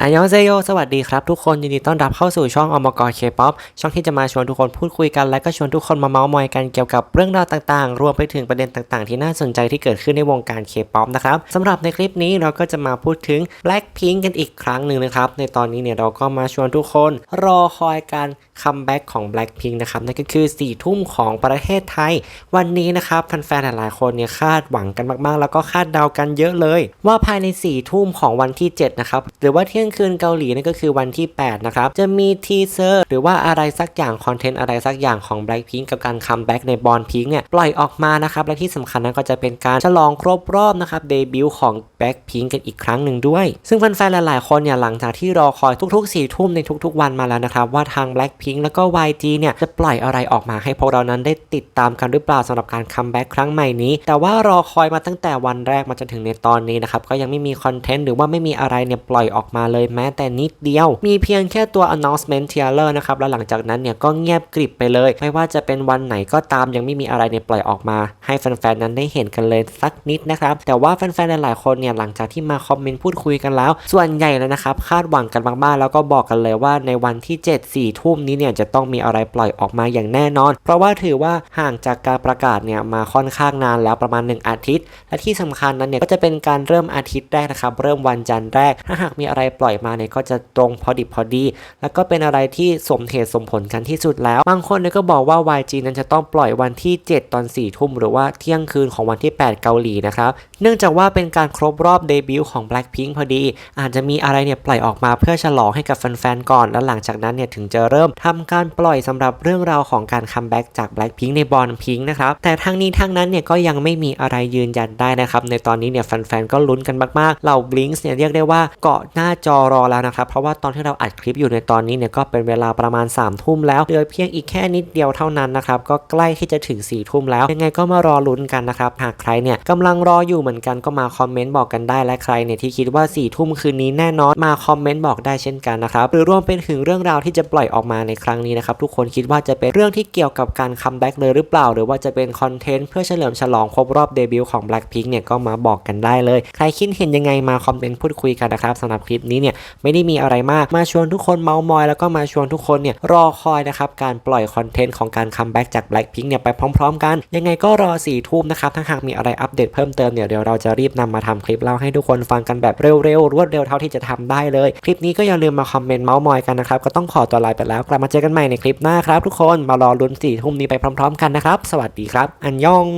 อายองเซโย สวัสดีครับทุกคน ยินดีต้อนรับเข้าสู่ช่องอมกรเคป๊อปช่องที่จะมาชวนทุกคนพูดคุยกัน และก็ชวนทุกคนมาเมาส์มอยกันเกี่ยวกับเรื่องราวต่างๆ รวมไปถึงประเด็นต่างๆ ที่น่าสนใจที่เกิดขึ้นในวงการเคป๊อปนะครับสำหรับในคลิปนี้เราก็จะมาพูดถึง Blackpink กันอีกครั้งหนึ่งนะครับ ในตอนนี้เนี่ยเราก็มาชวนทุกคน รอคอยการคัมแบ็กของ Blackpink นะครับนั่นก็คือ4ี่ทุ่มของประเทศไทย วันนี้นะครับแฟนๆหลายๆคนเนี่ยคาดหวังกันมากๆ แล้วก็คาดเดากันเยอะเลย ว่าภายใน4ี่ทุ่มของวันที่7นะครับหรือว่าเที่ยงคืนเกาหลีนั่นก็คือวันที่ 8 นะครับ จะมีทีเซอร์หรือว่าอะไรสักอย่างคอนเทนต์อะไรสักอย่างของ Blackpink กับการคัมแบ็กในบอลพิงเนี่ยปล่อยออกมานะครับและที่สำคัญนั้นก็จะเป็นการฉลองครบรอบนะครับเดบิวต์ของ Blackpink กันอีกครั้งหนึ่งด้วย ซึ่งแฟนๆหลายๆคนเนี่ยหลังจากที่รอคอยทุกๆ4ี่ทุ่มในทุกๆวันมาแล้วนะครับว่าทาง Blackpink แล้วก็ YG เนี่ยจะปล่อยอะไรออกมาให้พวกเรานั้นได้ติดตามกันหรือเปล่าสำหรับการคัมแบ็กครั้งใหม่นี้ แต่ว่ารอคอยมาตั้งแต่วันแรกมาจนถึงในตอนนี้นะครับก็ยังไม่มีคอนเทนต์หรือว่าไม่มีอะไรเนี่ยปล่อยออกมาเลยแม้แต่นิดเดียว มีเพียงแค่ตัว announcement trailer นะครับ แล้วหลังจากนั้นเนี่ยก็เงียบกริบไปเลย ไม่ว่าจะเป็นวันไหนก็ตามยังไม่มีอะไรเนี่ยปล่อยออกมา ให้แฟนๆ นั้นได้เห็นกันเลยสักนิดนะครับ แต่ว่าแฟนๆ หลายๆ คนเนี่ยหลังจากที่มาคอมเมนต์พูดคุยกันแล้ว ส่วนใหญ่แล้วนะครับ คาดหวังกันมากๆ แล้วก็บอกกันเลยว่าในวันที่ 7 4 ทุ่มนี้เนี่ยจะต้องมีอะไรปล่อยออกมาอย่างแน่นอน เพราะว่าถือว่าห่างจากการประกาศเนี่ยมาค่อนข้างนานแล้วประมาณ 1 อาทิตย์ และที่สำคัญนั้นเนี่ยก็จะเป็นการเริ่มอาทิตย์แรกนะครับเริ่มวันจันทร์แรกถ้าหากมีอะไรปล่อยมาเนี่ยก็จะตรงพอดิบพอดี แล้วก็เป็นอะไรที่สมเหตุสมผลกันที่สุดแล้ว บางคนเนี่ยก็บอกว่า YG นั้นจะต้องปล่อยวันที่ 7 ตอน4ทุ่มหรือว่าเที่ยงคืนของวันที่ 8 เกาหลีนะครับ เนื่องจากว่าเป็นการครบรอบเดบิวต์ของ Blackpink พอดี อาจจะมีอะไรเนี่ยปล่อยออกมาเพื่อฉลองให้กับแฟนๆก่อน แล้วหลังจากนั้นเนี่ยถึงจะเริ่มทำการปล่อยสำหรับเรื่องราวของการคัมแบ็กจาก Blackpink ในบอลพิงนะครับ แต่ทั้งนี้ทั้งนั้นเนี่ยก็ยังไม่มีอะไรยืนยันได้นะครับ ในตอนนี้เนี่ยแฟนๆก็ลุ้นกันมากๆ เหล่า Blinks เนี่ยเรียกได้ว่าเกาะหน้าจอรอแล้วนะครับ เพราะว่าตอนที่เราอัดคลิปอยู่ในตอนนี้เนี่ยก็เป็นเวลาประมาณ3ามทุ่มแล้วเหลือเพียงอีกแค่นิดเดียวเท่านั้นนะครับ ก็ใกล้ที่จะถึง4ี่ทุ่มแล้ว ยังไงก็มารอลุ้นกันนะครับ หากใครเนี่ยกำลังรออยู่เหมือนกันก็มาคอมเมนต์บอกกันได้ และใครเนี่ยที่คิดว่า4ี่ทุ่มคืนนี้แน่นอนมาคอมเมนต์บอกได้เช่นกันนะครับหรือรวมเป็นถึงเรื่องราวที่จะปล่อยออกมาในครั้งนี้นะครับทุกคนคิดว่าจะเป็นเรื่องที่เกี่ยวกับการคัมแบ็กเลยหรือเปล่า หรือว่าจะเป็นคอนเทนต์เพื่อเฉลิมฉลองครบรอบเดบิวต์ของ Blackpink เนี่ยก็มาบอกกันได้เลย ใครคิดเห็นยังไงมาคอมเมนต์พูดคุยกันนะครับสำหรับคลิปนี้เนี่ยไม่ได้มีอะไรมากมาชวนทุกคนเมามอย แล้วก็มาชวนทุกคนเนี่ยรอคอยนะครับการปล่อยคอนเทนต์ของการคัมแบ็กจาก Blackpink เนี่ยไปพร้อม ๆ กัน ยังไงก็รอ4ี่ทุ่มนะครับถ้าหากมีอะไรอัปเดตเพิ่มเติมเนี่ยเดี๋ยวเราจะรีบนำมาทำคลิปเล่าให้ทุกคนฟังกันแบบเร็วๆรวดเร็วเท่าที่จะทำได้เลย คลิปนี้ก็อย่าลืมมาคอมเมนต์เมามอยกันนะครับก็ต้องขอตัวลาไปแล้วกลับมาเจอกันใหม่ในคลิปหน้าครับทุกคนมารอลุ้นสี่ทุ่มนี้ไปพร้อม ๆ กันนะครับสวัสดีครับ อันยอง